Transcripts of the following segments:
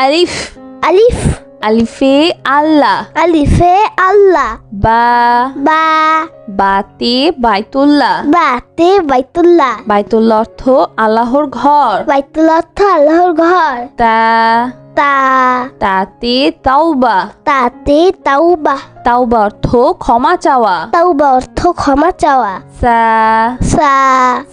আলিফ। আলিফ। আলিফে আল্লাহ। আলিফে আল্লাহ। বা। বা। বাতে বাইতুল্লাহ। বাতে বাইতুল্লাহ। বাইতুল্লাহ অর্থ আল্লাহর ঘর। বাইতুল্লাহ অর্থ আল্লাহর ঘর। তা। তা। তাতে তাওবা। তাতে তাওবা। তাওবা অর্থ ক্ষমা চাওয়া। তাওবা অর্থ ক্ষমা চাওয়া। সা। সা।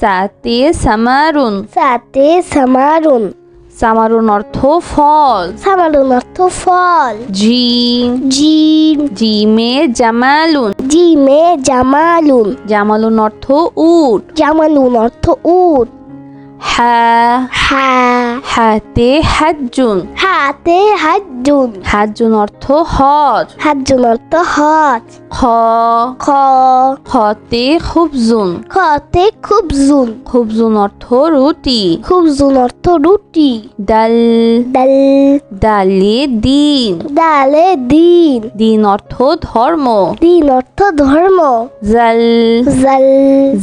সাতে সামারুন। সাতে সামারুন। সামারুন অর্থ ফল। সামারুন অর্থ ফল। জিম জিম জিমে জামালুন। জিমে জামালুন। জামালুন অর্থ উট। জামালুন অর্থ উট। হা হা হাতে হাজ্জুন হাতে হাজুন হাজ্জুন অর্থ হজ। হাজুন অর্থ হজ। খ খ খতে খুবজুন। খতে খুবজুন। খুবজুন অর্থ রুটি। খুবজুন অর্থ রুটি। ডাল। ডাল। ডালে দিন। ডালে দিন। দিন অর্থ ধর্ম। দিন অর্থ ধর্ম। জাল। জাল।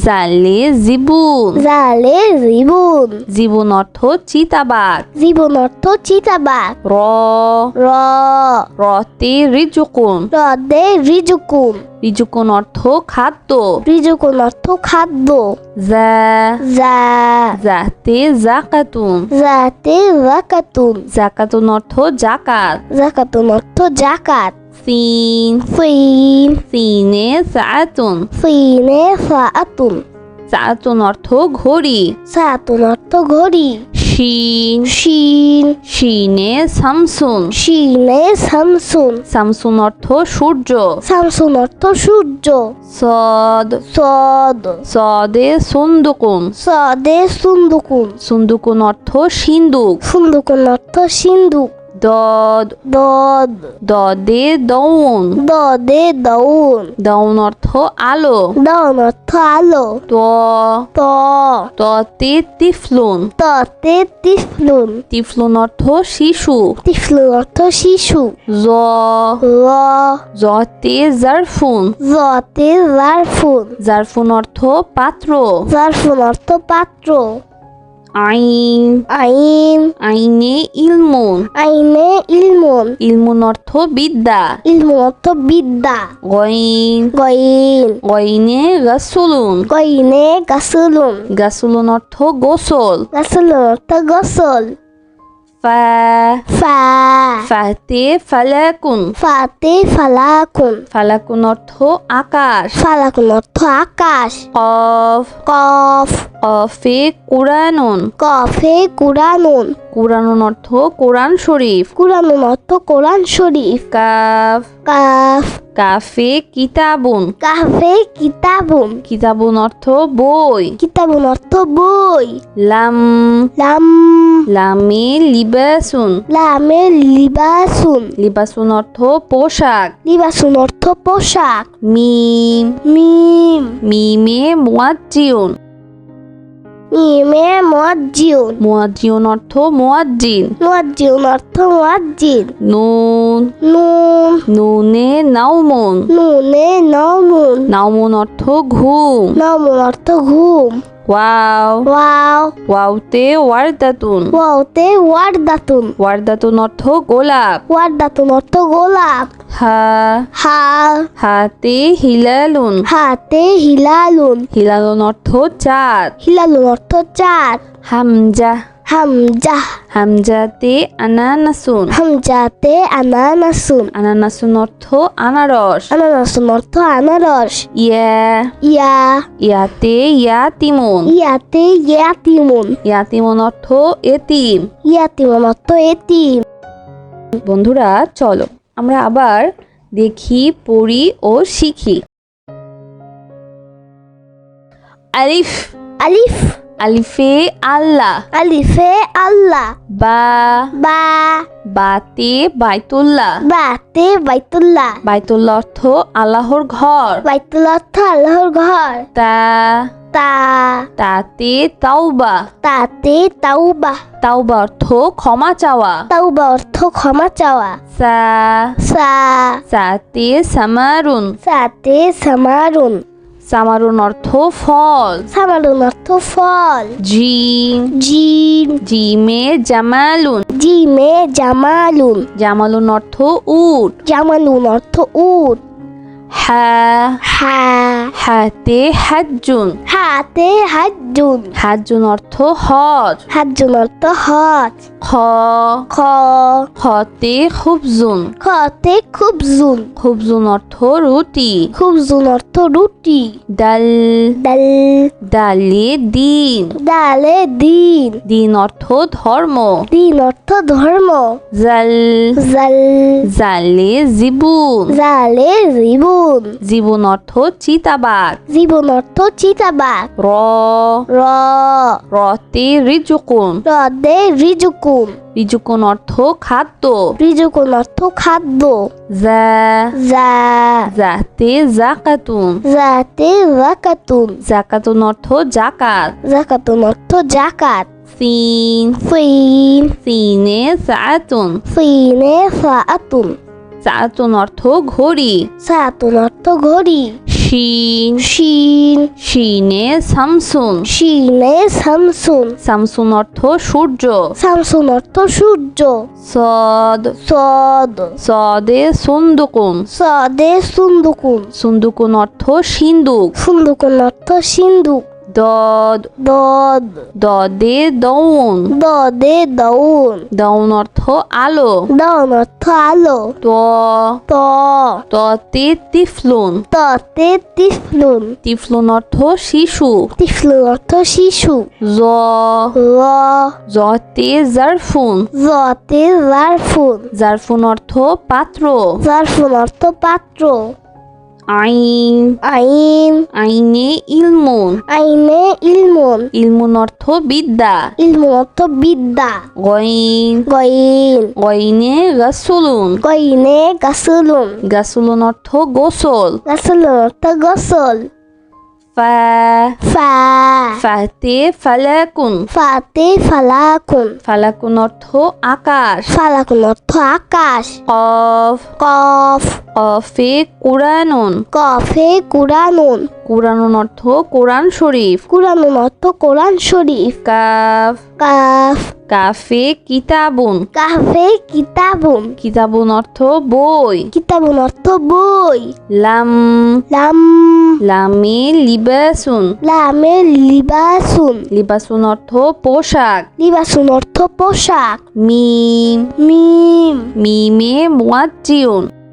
জালে জীবন। জালে জীবন। জীবন। জীবন অর্থ চিতাবাগ জীবন অর্থ চিতাবাগ র। র। রতে রিজুকুন রদে রিজুকুন রিজুকুন অর্থ খাদ্য। রিজুকুন অর্থ খাদ্য। জা। যা জাতে জাকাতুন যাতে জাকাতুন জাকাতুন অর্থ জাকাত। জাকাতুন অর্থ জাকাত। সিন। সিন। সিনে সাতুন সিনে সাআতুন। সাতুন অর্থ ঘড়ি। সাতুন অর্থ ঘড়ি। শিন। শিন। শিনে সামসুন। শিনে শামসুন সামসুন অর্থ সূর্য। শামসুন অর্থ সূর্য। সদ। সদ। সদে সুন্দুকুন। সদে সুন্দুকুন। সুন্দুকুন অর্থ সিন্দুক। সুন্দুকুন অর্থ সিন্ধুক দদ দদ দদে দৌন দদে দৌন দৌন অর্থ আলো। দন অর্থ আলো। ত। ত. ততে তিফলুন। ততে তিফলুন। তিফলুন অর্থ শিশু। তিফলুন অর্থ শিশু। জ। র। জতে জারফুন। জতে জারফুন। জারফুন অর্থ পাত্র। জারফুন অর্থ পাত্র। আইন। আইন। আইনে ইলমুন। আইনে ইলমুন। ইলমুন অর্থ বিদ্যা। ইলমুন অর্থ বিদ্যা। গইন। গইন। গইনে গাসুলুন। গইনে গাসুলুন। গাসুলুন অর্থ গোসল। গাসুলুন অর্থ গোসল। ফা ফা ফাতে ফালাকুন। ফাতে ফালাকুন। ফালাকুন অর্থ আকাশ। ফালাকুন অর্থ আকাশ। কফ। কফ। কফে কুরানুন কফে কুরানুন কুরানুন অর্থ কোরআন শরীফ। কুরানুন অর্থ কোরআন শরীফ। কাফ। কাফ। কাফে কিতাবুন। কাফে কিতাবুন। কিতাবুন অর্থ বই। কিতাবুন অর্থ বই। লাম। লাম। লামে লিবাসুন। লামে লিবাসুন। লিবাসুন অর্থ পোশাক। লিবাসুন অর্থ পোশাক। মিম। মিম। মিমে মুয়াজ্জিউন। মিমে মুয়াজ্জিউন মুয়াজ্জিউন অর্থ মুয়াজ্জিন। মুয়াজ্জিউন অর্থ মুয়াজ্জিন। নুন। নুন। নুনে নাওমুন। নুনে নাওমুন। নাওমুন অর্থ ঘুম। নাওমুন অর্থ ঘুম। ওয়াও ওয়াও ওয়াওতে ওয়ারদাতুন ওয়াওতে ওয়ারদাতুন ওয়ারদাতুন অর্থ গোলাপ ওয়ারদাতুন অর্থ গোলাপ হা হা হাতে হিলালুন হাতে হিলালুন হিলালুন অর্থ চাঁদ হিলালুন অর্থ চাঁদ হামজা হামজা হামজাতে আনানাসুন। হামজাতে আনানাসুন। আনানাসুন অর্থ আনারস। আনানাসুন অর্থ আনারস। ইয়া। ইয়া। ইয়াতে ইয়াতিমুন। ইয়াতে ইয়াতিমুন। ইয়াতিমুন অর্থ এতিম। ইয়াতিমুন অর্থ এতিম। বন্ধুরা চলো আমরা আবার দেখি পড়ি ও শিখি। আলিফ। আলিফ। আলিফে আল্লাহ। আলিফে আল্লাহ। বা বা বাতে বাইতুল্লাহ। বাতে বাইতুল্লাহ। বাইতুল্লাহ অর্থ আল্লাহর ঘর। বাইতুল্লাহ অর্থ আল্লাহর ঘর। তা তা তাতে তাওবা। তাতে তাওবা। তাওবা অর্থ ক্ষমা চাওয়া। তাওবা অর্থ ক্ষমা চাওয়া। সা সা সাতে সামারুন। সাতে সামারুন। সামারুন অর্থ ফল। সামারুন অর্থ ফল। জিম জিম জিমে জামালুন। জিমে জামালুন। জামালুন অর্থ উট। জামালুন অর্থ উট। হা হা হাতে হাজ্জুন হাতে হাজুন হাজ্জুন অর্থ হজ। হাজুন অর্থ হজ। খ খ খতে খুবজুন খতে খুব জুন। খুবজুন অর্থ রুটি। খুব জুন অর্থ রুটি। ডাল। ডাল। ডালে দিন। ডালে দিন। দিন অর্থ ধর্ম। দিন অর্থ ধর্ম। জাল। জাল। জালে জীবন। জালে জীবন। জীবন। জীবন অর্থ চিতাবাগ জীবন অর্থ চিতাবাগ র। র। রতে রিজুকুন। রদে রিজুকুন। রিজুকুন অর্থ খাদ্য। রিজুকুন অর্থ খাদ্য। জা যা। জাতে জাকাতুন। যাতে জাকাতুন। জাকাতুন অর্থ জাকাত। জাকাতুন অর্থ জাকাত। সিন। সিন। সিনে সাআতুন। সিনে সাআতুন। সাআতুন অর্থ ঘড়ি সাআতুন অর্থ ঘড়ি শিন। শিন। শিনে সামসুন। শিনে সামসুন। সামসুন অর্থ সূর্য। সামসুন অর্থ সূর্য। সদ। সদ। সদে সুন্দুকুন। সদে সুন্দুকুন। সুন্দুকুন অর্থ সিন্দুক। সুন্দুকুন অর্থ সিন্ধুক দদ দদ দদে দৌন দদে দৌন দৌন অর্থ আলো। দৌন অর্থ আলো। ত। ত. ততে তিফলুন। ততে তিফলুন। তিফলুন অর্থ শিশু। তিফলুন অর্থ শিশু। জ। র। জতে জারফুন। জতে জারফুন। জারফুন অর্থ পাত্র। জারফুন অর্থ পাত্র। আইন। আইন। আইনে ইলমুন। আইনে ইলমুন। ইলমুন অর্থ বিদ্যা। ইলমুন অর্থ বিদ্যা। গইন। গইন। গইনে গাসুলুন। গইনে গাসুলুন। গাসুলুন অর্থ গোসল। গাসুলুন অর্থ গোসল। ফা ফা ফাতে ফালাকুন। ফাতে ফালাকুন। ফালাকুন অর্থ আকাশ। ফালাকুন অর্থ আকাশ। কফ। কফ। কফে কুরানুন কফে কুরানুন কুরানুন অর্থ কোরআন শরীফ। কুরানুন অর্থ কোরআন শরীফ। কাফ। কাফ। কাফে কিতাবুন। কাফে কিতাবুন। কিতাবুন অর্থ বই। কিতাবুন অর্থ বই। লাম। লাম। লামে লিবাসুন। লামে লিবাসুন। লিবাসুন অর্থ পোশাক। লিবাসুন অর্থ পোশাক। মিম। মিম। মিমে মুয়াজ্জিউন।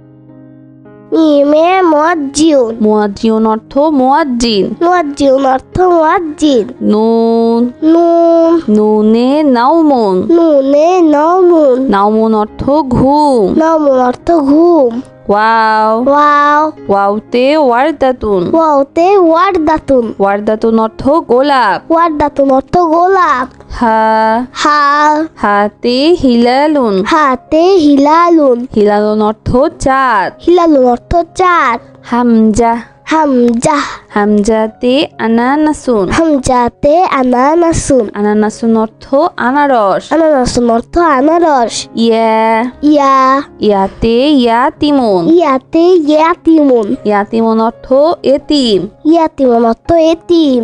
মিমে মজ্জিউন মুয়াজ্জিউন অর্থ মুয়াজ্জিন। মজ্জিউন অর্থ মুয়াজ্জিন। নুন। নুন। নুনে নাওমুন। নুনে নাওমুন। নাওমুন অর্থ ঘুম। নাওমুন অর্থ ঘুম। ওয়াও ওয়াও ওয়াওতে ওয়ারদাতুন ওয়াওতে ওয়ারদাতুন ওয়ারদাতুন অর্থ গোলাপ ওয়ারদাতুন অর্থ গোলাপ হা হা হাতে হিলালুন হাতে হিলালুন হিলালুন অর্থ চাঁদ হিলালুন অর্থ চাঁদ হামজা হামজা হামজাতে আনানাসুন হামজাতে আনানাসুন আনানাসুন অর্থ আনারস। আনানাসুন অর্থ আনারস। ইয়া। ইয়া। ইয়াতে ইয়াতিমুন। ইয়াতে ইয়াতিমুন। ইয়াতিমুন অর্থ এতিম। ইয়াতিমুন অর্থ এতিম।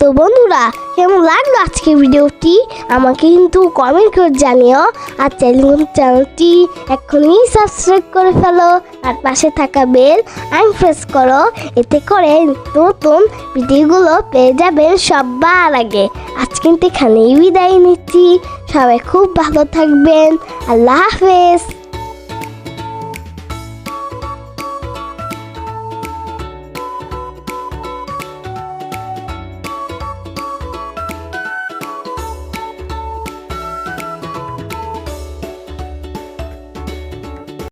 তো বন্ধুরা, কেমন লাগল আজকে ভিডিওটি? আমাকে কিন্তু কমেন্ট করে জানিও। আর চ্যানেল চ্যানেলটি এখনই সাবস্ক্রাইব করে ফেলো। আর পাশে থাকা বেল আইন প্রেস করো। এতে করে নতুন ভিডিওগুলো পেয়ে যাবেন সবার আগে। আজ কিন্তু এখানেই বিদায় নিচ্ছি। সবাই খুব ভালো থাকবেন। আল্লাহ হাফেজ।